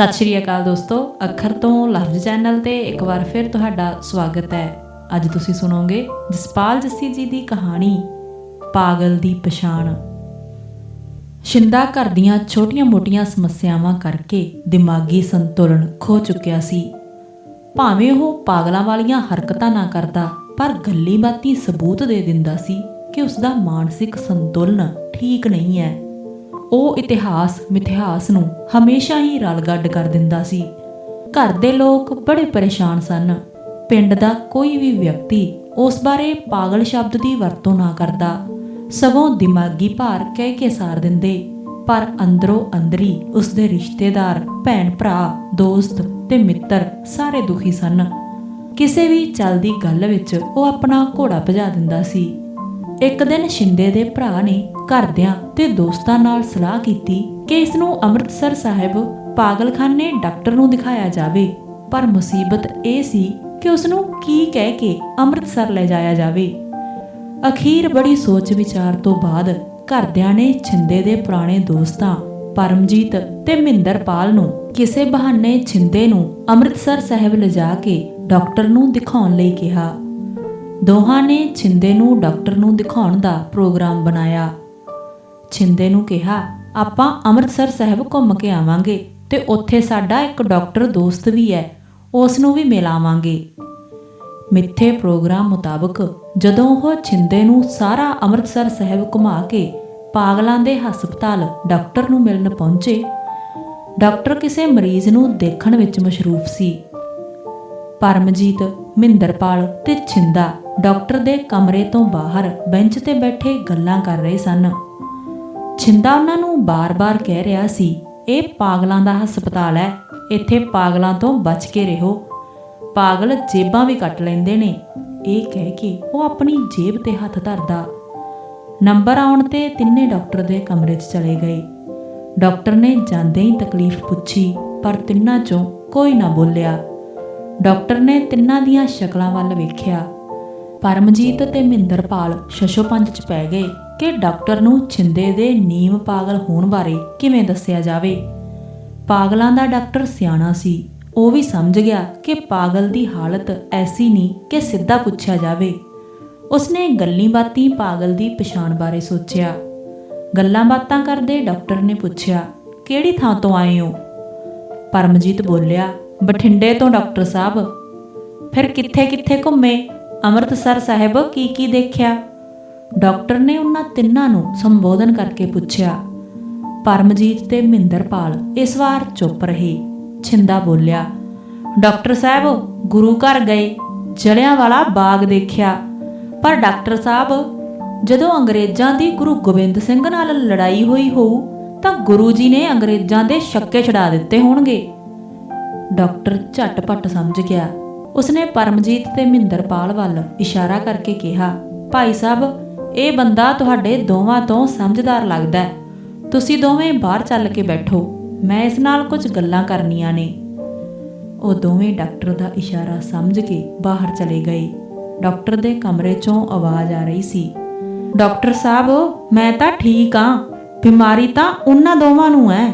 ਸਤਿ ਸ਼੍ਰੀ ਅਕਾਲ ਦੋਸਤੋ, ਅੱਖਰ ਤੋਂ ਲਫ਼ਜ਼ ਚੈਨਲ ਤੇ ਇੱਕ ਵਾਰ ਫਿਰ ਤੁਹਾਡਾ ਸਵਾਗਤ ਹੈ। ਅੱਜ ਤੁਸੀਂ ਸੁਣੋਗੇ ਜਸਪਾਲ ਜੱਸੀ ਜੀ ਦੀ ਕਹਾਣੀ, ਪਾਗਲ ਦੀ ਪਛਾਣ। ਸ਼ਿੰਦਾ ਘਰ ਦੀਆਂ ਛੋਟੀਆਂ-ਮੋਟੀਆਂ ਸਮੱਸਿਆਵਾਂ ਕਰਕੇ ਦਿਮਾਗੀ ਸੰਤੁਲਨ ਖੋ ਚੁੱਕਿਆ ਸੀ। ਭਾਵੇਂ ਉਹ ਪਾਗਲਾਂ ਵਾਲੀਆਂ ਹਰਕਤਾਂ ਨਾ ਕਰਦਾ, ਪਰ ਗੱਲੀ ਬਾਤੀ ਸਬੂਤ ਦੇ ਦਿੰਦਾ ਸੀ ਕਿ ਉਸ ਦਾ ਮਾਨਸਿਕ ਸੰਤੁਲਨ ਠੀਕ ਨਹੀਂ ਹੈ। ਉਹ ਇਤਿਹਾਸ, ਮਿਥਿਹਾਸ ਨੂੰ ਹਮੇਸ਼ਾ ਹੀ ਰਲਗੱਡ ਕਰ ਦਿੰਦਾ ਸੀ। ਘਰ ਦੇ ਲੋਕ ਬੜੇ ਪਰੇਸ਼ਾਨ ਸਨ। ਪਿੰਡ ਦਾ ਕੋਈ ਵੀ ਵਿਅਕਤੀ ਉਸ ਬਾਰੇ ਪਾਗਲ ਸ਼ਬਦ ਦੀ ਵਰਤੋਂ ਨਾ ਕਰਦਾ। ਸਗੋਂ ਦਿਮਾਗੀ ਭਾਰ ਕਹਿ ਕੇ ਸਾਰ ਦਿੰਦੇ। ਪਰ ਅੰਦਰੋਂ ਅੰਦਰੀ ਉਸ ਦੇ ਰਿਸ਼ਤੇਦਾਰ, ਭੈਣ ਭਰਾ, ਦੋਸਤ ਤੇ ਮਿੱਤਰ ਸਾਰੇ ਦੁਖੀ ਸਨ। ਕਿਸੇ ਵੀ ਚੱਲਦੀ ਗੱਲ ਵਿੱਚ ਉਹ ਆਪਣਾ ਘੋੜਾ ਭਜਾ ਦਿੰਦਾ ਸੀ। ਇੱਕ ਦਿਨ ਸ਼ਿੰਦੇ ਦੇ ਭਰਾ ਨੇ ਘਰਦਿਆਂ ਤੇ ਦੋਸਤਾਂ ਨਾਲ ਸਲਾਹ ਕੀਤੀ ਕਿ ਇਸ ਨੂੰ ਅੰਮ੍ਰਿਤਸਰ ਸਾਹਿਬ ਪਾਗਲਖਾਨੇ ਡਾਕਟਰ ਨੂੰ ਦਿਖਾਇਆ ਜਾਵੇ। ਪਰ ਮੁਸੀਬਤ ਇਹ ਸੀ ਕਿ ਉਸ ਨੂੰ ਕੀ ਕਹਿ ਕੇ ਅੰਮ੍ਰਿਤਸਰ ਲੈ ਜਾਇਆ ਜਾਵੇ। ਅਖੀਰ ਬੜੀ ਸੋਚ ਵਿਚਾਰ ਤੋਂ ਬਾਅਦ ਘਰਦਿਆਂ ਨੇ ਛਿੰਦੇ ਦੇ ਪੁਰਾਣੇ ਦੋਸਤਾਂ ਪਰਮਜੀਤ ਤੇ ਮਹਿੰਦਰਪਾਲ ਨੂੰ ਕਿਸੇ ਬਹਾਨੇ ਛਿੰਦੇ ਨੂੰ ਅੰਮ੍ਰਿਤਸਰ ਸਾਹਿਬ ਲਿਜਾ ਕੇ ਡਾਕਟਰ ਨੂੰ ਦਿਖਾਉਣ ਲਈ ਕਿਹਾ। ਦੋਹਾਂ ਨੇ ਛਿੰਦੇ ਨੂੰ ਡਾਕਟਰ ਨੂੰ ਦਿਖਾਉਣ ਦਾ ਪ੍ਰੋਗਰਾਮ ਬਣਾਇਆ। ਛਿੰਦੇ ਨੂੰ ਕਿਹਾ, ਆਪਾਂ ਅੰਮ੍ਰਿਤਸਰ ਸਾਹਿਬ ਘੁੰਮ ਕੇ ਆਵਾਂਗੇ ਤੇ ਉੱਥੇ ਸਾਡਾ ਇੱਕ ਡਾਕਟਰ ਦੋਸਤ ਵੀ ਹੈ, ਉਸ ਨੂੰ ਵੀ ਮਿਲਾਵਾਂਗੇ। ਮਿੱਥੇ ਪ੍ਰੋਗਰਾਮ ਮੁਤਾਬਕ ਜਦੋਂ ਉਹ ਛਿੰਦੇ ਨੂੰ ਸਾਰਾ ਅੰਮ੍ਰਿਤਸਰ ਸਾਹਿਬ ਘੁਮਾ ਕੇ ਪਾਗਲਾਂ ਦੇ ਹਸਪਤਾਲ ਡਾਕਟਰ ਨੂੰ ਮਿਲਣ ਪਹੁੰਚੇ, ਡਾਕਟਰ ਕਿਸੇ ਮਰੀਜ਼ ਨੂੰ ਦੇਖਣ ਵਿੱਚ ਮਸ਼ਰੂਫ ਸੀ। ਪਰਮਜੀਤ, ਮਹਿੰਦਰਪਾਲ ਤੇ ਛਿੰਦਾ ਡਾਕਟਰ ਦੇ ਕਮਰੇ ਤੋਂ ਬਾਹਰ ਬੈਂਚ ਤੇ ਬੈਠੇ ਗੱਲਾਂ ਕਰ ਰਹੇ ਸਨ। ਛਿੰਦਾ ਉਹਨਾਂ ਨੂੰ ਬਾਰ-ਬਾਰ ਕਹਿ ਰਿਹਾ ਸੀ, ਇਹ ਪਾਗਲਾਂ ਦਾ ਹਸਪਤਾਲ ਹੈ। ਇੱਥੇ ਪਾਗਲਾਂ ਤੋਂ ਬਚ ਕੇ ਰਹੋ। ਪਾਗਲ ਜੇਬਾਂ ਵੀ ਕੱਟ ਲੈਂਦੇ ਨੇ। ਇਹ ਕਹਿ ਕੇ ਉਹ ਆਪਣੀ ਜੇਬ ਤੇ ਹੱਥ ਧਰਦਾ। ਨੰਬਰ ਆਉਣ ਤੇ ਤਿੰਨੇ ਡਾਕਟਰ ਦੇ ਕਮਰੇ 'ਚ ਚਲੇ ਗਏ। ਡਾਕਟਰ ਨੇ ਜਾਂਦੇ ਹੀ ਤਕਲੀਫ ਪੁੱਛੀ, ਪਰ ਤਿੰਨਾਂ 'ਚੋਂ ਕੋਈ ਨਾ ਬੋਲਿਆ। ਡਾਕਟਰ ਨੇ ਤਿੰਨਾਂ ਦੀਆਂ ਸ਼ਕਲਾਂ ਵੱਲ ਵੇਖਿਆ। ਪਰਮਜੀਤ ਤੇ ਮਹਿੰਦਰਪਾਲ ਸ਼ਸ਼ੋ ਪੰਜ 'ਚ ਪੈ ਗਏ ਕਿ ਡਾਕਟਰ ਨੂੰ ਛਿੰਦੇ ਦੇ ਨੀਮ ਪਾਗਲ ਹੋਣ ਬਾਰੇ ਕਿਵੇਂ ਦੱਸਿਆ ਜਾਵੇ। ਪਾਗਲਾਂ ਦਾ ਡਾਕਟਰ ਸਿਆਣਾ ਸੀ। ਉਹ ਵੀ ਸਮਝ ਗਿਆ ਕਿ ਪਾਗਲ ਦੀ ਹਾਲਤ ਐਸੀ ਨਹੀਂ ਕਿ ਸਿੱਧਾ ਪੁੱਛਿਆ ਜਾਵੇ। ਉਸਨੇ ਗੱਲੀ ਬਾਤੀ ਪਾਗਲ ਦੀ ਪਛਾਣ ਬਾਰੇ ਸੋਚਿਆ। ਗੱਲਾਂ ਬਾਤਾਂ ਕਰਦੇ ਡਾਕਟਰ ਨੇ ਪੁੱਛਿਆ, ਕਿਹੜੀ ਥਾਂ ਤੋਂ ਆਏ ਹੋ? ਪਰਮਜੀਤ ਬੋਲਿਆ, ਬਠਿੰਡੇ ਤੋਂ, ਡਾਕਟਰ ਸਾਹਿਬ। ਫਿਰ ਕਿੱਥੇ-ਕਿੱਥੇ ਘੁੰਮੇ? ਅੰਮ੍ਰਿਤਸਰ ਸਾਹਿਬ ਕੀ ਕੀ ਦੇਖਿਆ? ਡਾਕਟਰ ਨੇ ਉਹਨਾਂ ਤਿੰਨਾਂ ਨੂੰ ਸੰਬੋਧਨ ਕਰਕੇ ਪੁੱਛਿਆ, ਪਰਮਜੀਤ ਤੇ ਮਹਿੰਦਰਪਾਲ ਇਸ ਵਾਰ ਚੁੱਪ ਰਹੇ। ਛਿੰਦਾ ਬੋਲਿਆ, ਡਾਕਟਰ ਸਾਹਿਬ, ਗੁਰੂ ਘਰ ਗਏ, ਜਲਿਆਂ ਵਾਲਾ ਬਾਗ ਦੇਖਿਆ। ਪਰ ਡਾਕਟਰ ਸਾਹਿਬ, ਜਦੋਂ ਅੰਗਰੇਜ਼ਾਂ ਦੀ ਗੁਰੂ ਗੋਬਿੰਦ ਸਿੰਘ ਨਾਲ ਲੜਾਈ ਹੋਈ ਹੋਊ, ਤਾਂ ਗੁਰੂ ਜੀ ਨੇ ਅੰਗਰੇਜ਼ਾਂ ਦੇ ਛੱਕੇ ਛਡਾ ਦਿੱਤੇ ਹੋਣਗੇ। ਡਾਕਟਰ ਝਟਪਟ ਸਮਝ ਗਿਆ ਉਸਨੇ ਪਰਮਜੀਤ ਤੇ ਮਹਿੰਦਰਪਾਲ ਵੱਲ ਇਸ਼ਾਰਾ ਕਰਕੇ ਕਿਹਾ, ਭਾਈ ਸਾਹਿਬ, ਇਹ ਬੰਦਾ ਤੁਹਾਡੇ ਦੋਵਾਂ ਤੋਂ ਸਮਝਦਾਰ ਲੱਗਦਾ ਹੈ। ਤੁਸੀਂ ਦੋਵੇਂ ਬਾਹਰ ਚੱਲ ਕੇ ਬੈਠੋ, ਮੈਂ ਇਸ ਨਾਲ ਕੁਝ ਗੱਲਾਂ ਕਰਨੀਆਂ ਨੇ। ਉਹ ਦੋਵੇਂ ਡਾਕਟਰ ਦਾ ਇਸ਼ਾਰਾ ਸਮਝ ਕੇ ਬਾਹਰ ਚਲੇ ਗਏ। ਡਾਕਟਰ ਦੇ ਕਮਰੇ 'ਚੋਂ ਆਵਾਜ਼ ਆ ਰਹੀ ਸੀ, ਡਾਕਟਰ ਸਾਹਿਬ, ਮੈਂ ਤਾਂ ਠੀਕ ਆ ਬਿਮਾਰੀ ਤਾਂ ਉਹਨਾਂ ਦੋਵਾਂ ਨੂੰ ਹੈ।